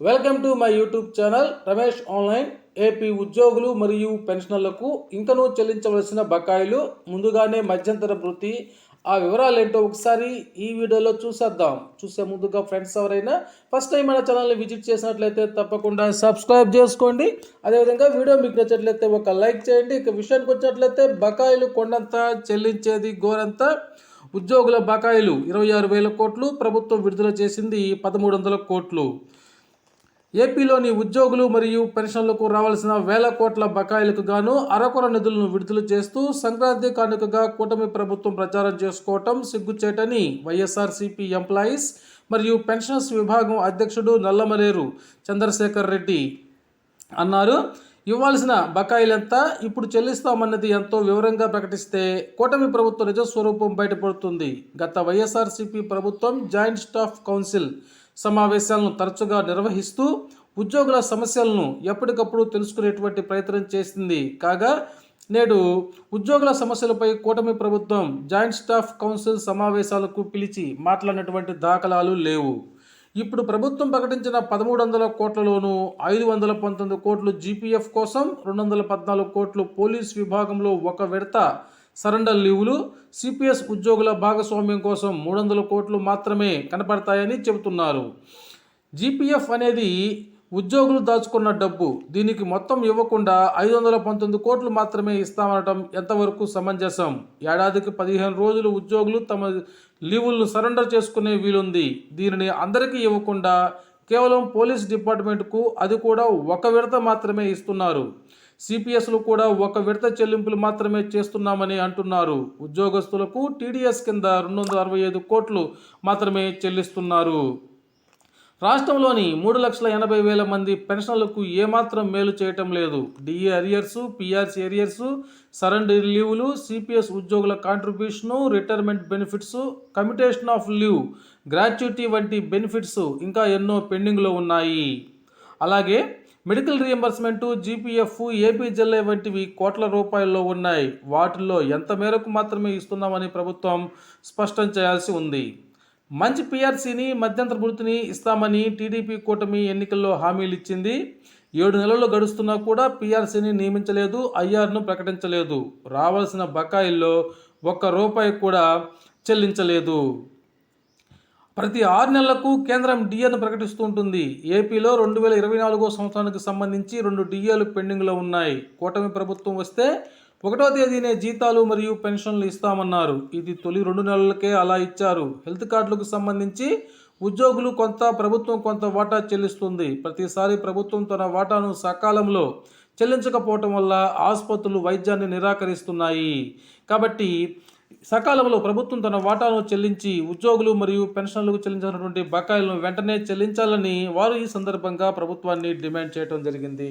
Welcome to my YouTube channel Ramesh online. AP ఉద్యోగులు మరియు పెన్షనర్లకు ఇంకనూ చెల్లించవలసిన బకాయిలు ముందుగానే మధ్యంతర వృత్తి. ఆ వివరాలు ఏంటో ఒకసారి ఈ వీడియోలో చూసేద్దాం. చూసే ముందుగా ఫ్రెండ్స్ ఎవరైనా ఫస్ట్ టైం మన ఛానల్ని విజిట్ చేసినట్లయితే తప్పకుండా సబ్స్క్రైబ్ చేసుకోండి. అదేవిధంగా వీడియో మీకు నచ్చినట్లయితే ఒక లైక్ చేయండి. ఇక విషయానికి వచ్చినట్లయితే బకాయిలు కొండంత చెల్లించేది గోరంతా. ఉద్యోగుల బకాయిలు ఇరవై ఆరు వేల కోట్లు ప్రభుత్వం విడుదల చేసింది పదమూడు వందల కోట్లు. ఏపీలోని ఉద్యోగులు మరియు పెన్షన్లకు రావాల్సిన వేల కోట్ల బకాయిలకు గాను అరకొర నిధులను విడుదల చేస్తూ సంక్రాంతి కానుకగా కూటమి ప్రభుత్వం ప్రచారం చేసుకోవటం సిగ్గుచేటని వైఎస్ఆర్సీపీ ఎంప్లాయీస్ మరియు పెన్షన్స్ విభాగం అధ్యక్షుడు నల్లమలేరు చంద్రశేఖర్ రెడ్డి అన్నారు. ఇవ్వాల్సిన బకాయిలంతా ఇప్పుడు చెల్లిస్తామన్నది ఎంతో వివరంగా ప్రకటిస్తే కూటమి ప్రభుత్వ నిజస్వరూపం బయటపడుతుంది. గత వైఎస్ఆర్సీపీ ప్రభుత్వం జాయింట్ స్టాఫ్ కౌన్సిల్ సమావేశాలను తరచుగా నిర్వహిస్తూ ఉద్యోగుల సమస్యలను ఎప్పటికప్పుడు తెలుసుకునేటువంటి ప్రయత్నం చేసింది. కాగా నేడు ఉద్యోగుల సమస్యలపై కూటమి ప్రభుత్వం జాయింట్ స్టాఫ్ కౌన్సిల్ సమావేశాలకు పిలిచి మాట్లాడినటువంటి దాఖలాలు లేవు. ఇప్పుడు ప్రభుత్వం ప్రకటించిన పదమూడు వందల కోట్లలోనూ ఐదు వందల పంతొమ్మిది కోట్లు జీపీఎఫ్ కోసం రెండు వందల పద్నాలుగు కోట్లు పోలీస్ విభాగంలో ఒక విడత సరెండర్ లీవులు సిపిఎస్ ఉద్యోగుల భాగస్వామ్యం కోసం మూడు వందల కోట్లు మాత్రమే కనపడతాయని చెబుతున్నారు. జీపీఎఫ్ అనేది ఉద్యోగులు దాచుకున్న డబ్బు. దీనికి మొత్తం ఇవ్వకుండా ఐదు వందల పంతొమ్మిది కోట్లు మాత్రమే ఇస్తామనటం ఎంతవరకు సమంజసం? ఏడాదికి పదిహేను రోజులు ఉద్యోగులు తమ లీవులను సరెండర్ చేసుకునే వీలుంది. దీనిని అందరికీ ఇవ్వకుండా కేవలం పోలీస్ డిపార్ట్మెంట్కు అది కూడా ఒక విడత మాత్రమే ఇస్తున్నారు. సిపిఎస్లు కూడా ఒక విడత చెల్లింపులు మాత్రమే చేస్తున్నామని అంటున్నారు. ఉద్యోగస్తులకు టీడీఎస్ కింద రెండు వందల అరవై ఐదు కోట్లు మాత్రమే చెల్లిస్తున్నారు. రాష్ట్రంలోని మూడు లక్షల ఎనభై వేల మంది పెన్షన్లకు ఏమాత్రం మేలు చేయటం లేదు. DA arrears PRC arrears surrender లీవులు CPS ఉద్యోగుల contribution retirement benefits commutation of leave gratuity వంటి బెనిఫిట్స్ ఇంకా ఎన్నో పెండింగ్లో ఉన్నాయి. అలాగే మెడికల్ రియంబర్స్మెంటు జీపీఎఫ్ ఏపీ వంటివి కోట్ల రూపాయల్లో ఉన్నాయి. వాటిల్లో ఎంత మేరకు మాత్రమే ఇస్తున్నామని ప్రభుత్వం స్పష్టం చేయాల్సి ఉంది. మంచి పీఆర్సీని మధ్యంతర వృత్తిని ఇస్తామని టీడీపీ కూటమి ఎన్నికల్లో హామీలు ఇచ్చింది ఏడు నెలలు గడుస్తున్నా కూడా పీఆర్సీని నియమించలేదు ఐఆర్ను ప్రకటించలేదు. రావాల్సిన బకాయిల్లో ఒక్క రూపాయి కూడా చెల్లించలేదు. ప్రతి ఆరు నెలలకు కేంద్రం డిఏను ప్రకటిస్తూ ఉంటుంది. ఏపీలో రెండు వేల ఇరవై నాలుగో సంవత్సరానికి సంబంధించి రెండు డిఏలు పెండింగ్లో ఉన్నాయి. కూటమి ప్రభుత్వం వస్తే ఒకటో తేదీనే జీతాలు మరియు పెన్షన్లు ఇస్తామన్నారు. ఇది తొలి రెండు నెలలకే అలా ఇచ్చారు. హెల్త్ కార్డులకు సంబంధించి ఉద్యోగులు కొంత ప్రభుత్వం కొంత వాటా చెల్లిస్తుంది. ప్రతిసారి ప్రభుత్వం తన వాటాను సకాలంలో చెల్లించకపోవటం వల్ల ఆసుపత్రులు వైద్యాన్ని నిరాకరిస్తున్నాయి. కాబట్టి సకాలంలో ప్రభుత్వం తన వాటాను చెల్లించి ఉద్యోగులు మరియు పెన్షన్లకు చెల్లించినటువంటి బకాయిలను వెంటనే చెల్లించాలని వారు ఈ సందర్భంగా ప్రభుత్వాన్ని డిమాండ్ చేయడం జరిగింది.